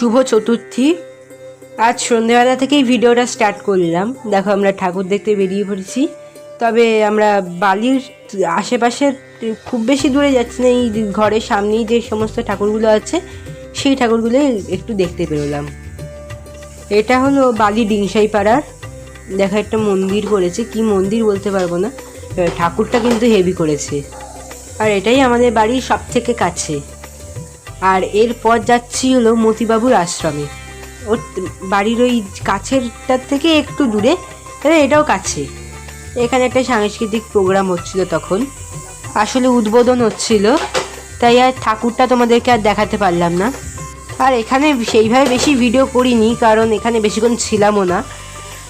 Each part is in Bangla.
শুভ চতুর্থী। আজ সন্ধেবেলা থেকেই ভিডিওটা স্টার্ট করলাম। দেখো আমরা ঠাকুর দেখতে বেরিয়ে পড়েছি। তবে আমরা বালির আশেপাশের খুব বেশি দূরে যাচ্ছি না, এই ঘরের সামনেই যে সমস্ত ঠাকুরগুলো আছে, সেই ঠাকুরগুলো একটু দেখতে পেরোলাম। এটা হলো বালি ডিংসাই পাড়ার। দেখা একটা মন্দির করেছে। কি মন্দির বলতে পারব না। ঠাকুরটা কিন্তু হেভি করেছে। আর এটাই আমাদের বাড়ির সব থেকে কাছে। আর এরপর যাচ্ছি হলো মতিবাবুর আশ্রমে। ওর বাড়ির ওই কাছেরটার থেকে একটু দূরে তবে এটাও কাছে। এখানে একটা সাংস্কৃতিক প্রোগ্রাম হচ্ছিল তখন। আসলে উদ্বোধন হচ্ছিল, তাই আর ঠাকুরটা তোমাদেরকে আর দেখাতে পারলাম না। আর এখানে সেইভাবে বেশি ভিডিও করিনি, কারণ এখানে বেশিক্ষণ ছিলামও না।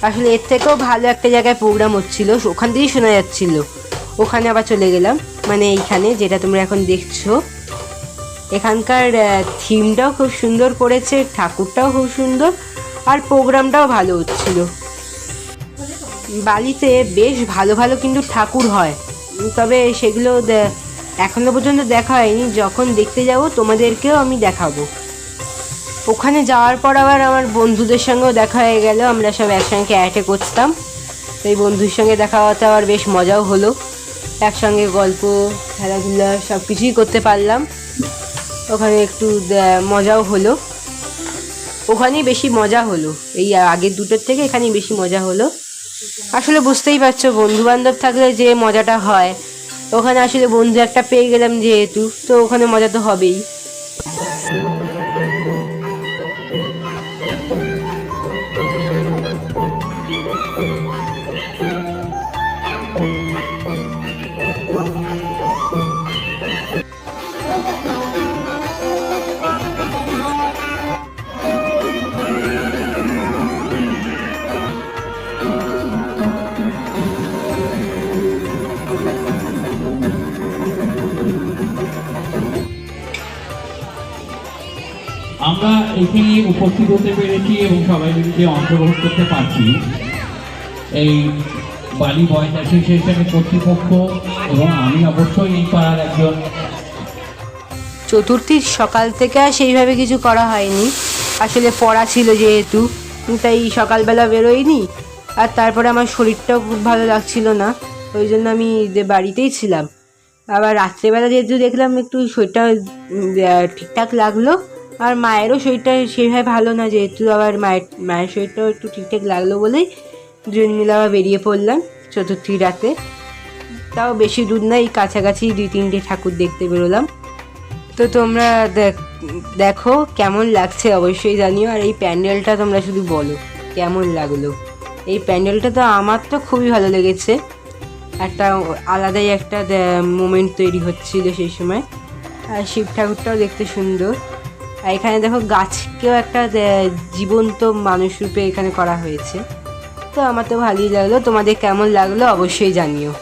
আসলে এর থেকেও ভালো একটা জায়গায় প্রোগ্রাম হচ্ছিল, ওখান থেকেই শোনা যাচ্ছিল। ওখানে আবার চলে গেলাম মানে এইখানে যেটা তোমরা এখন দেখছ। এখানকার থিমটাও খুব সুন্দর করেছে, ঠাকুরটাও খুব সুন্দর, আর প্রোগ্রামটাও ভালো হচ্ছিল। বালিতে বেশ ভালো ভালো কিন্তু ঠাকুর হয়। তবে সেগুলো দে- এখনও পর্যন্ত দেখা হয়নি। যখন দেখতে যাব, তোমাদেরকেও আমি দেখাবো। ওখানে যাওয়ার পর আবার আমার বন্ধুদের সঙ্গেও দেখা হয়ে গেল। আমরা সব একসঙ্গে ক্যারাটে করতাম। তো এই বন্ধুর সঙ্গে দেখা হতে আবার বেশ মজাও হলো। একসঙ্গে গল্প, খেলাধুলা সব কিছুই করতে পারলাম। ওখানে একটু মজাও হলো। ওখানেই বেশি মজা হলো। এই আগের দুটোর থেকে এখানেই বেশি মজা হলো। আসলে বুঝতেই পারছ বন্ধু বান্ধব থাকলে যে মজাটা হয়। ওখানে আসলে বন্ধু একটা পেয়ে গেলাম যেহেতু, তো ওখানে মজা তো হবেই। আমরা এখানে উপস্থিত হতে পেরেছি এবং সবাই মিলে অংশগ্রহণ করতে পারছি। এই বালি বয়েজ অ্যাসোসিয়েশনের কর্তৃপক্ষ এবং আমি অবশ্যই এই পাড়ার একজন চতুর্থীর সকাল থেকে আর সেইভাবে কিছু করা হয়নি। আসলে পড়া ছিল যেহেতু, তাই সকালবেলা বেরোয়নি। আর তারপরে আমার শরীরটাও খুব ভালো লাগছিল না, ওই জন্য আমি বাড়িতেই ছিলাম। আবার রাত্রেবেলা যেহেতু দেখলাম একটু শরীরটা ঠিকঠাক লাগল আর মায়েরও শরীরটা সেভাবে ভালো না, যেহেতু আবার মায়ের মায়ের শরীরটাও একটু ঠিকঠাক লাগল বলেই দুজন মিলে আবার বেরিয়ে পড়লাম চতুর্থী রাতে। তাও বেশি দূর না, এই কাছাকাছি দুই, তিনটে ঠাকুর দেখতে বেরোলাম। তো তোমরা দেখ- কেমন লাগছে অবশ্যই জানিও, আর এই প্যান্ডেলটা তোমরা শুধু বলো, কেমন লাগল? এই প্যান্ডেলটা তো আমার তো খুবই ভালো লেগেছে। একটা আলাদাই একটা মোমেন্ট তৈরি হচ্ছিল সেই সময়। আর শিব ঠাকুরটাও দেখতে সুন্দর। আর এখানে দেখো গাছকেও একটা জীবন্ত মানুষ রূপে এখানে করা হয়েছে। তো আমার তো ভালোই লাগল। তোমাদের কেমন লাগল অবশ্যই জানিও।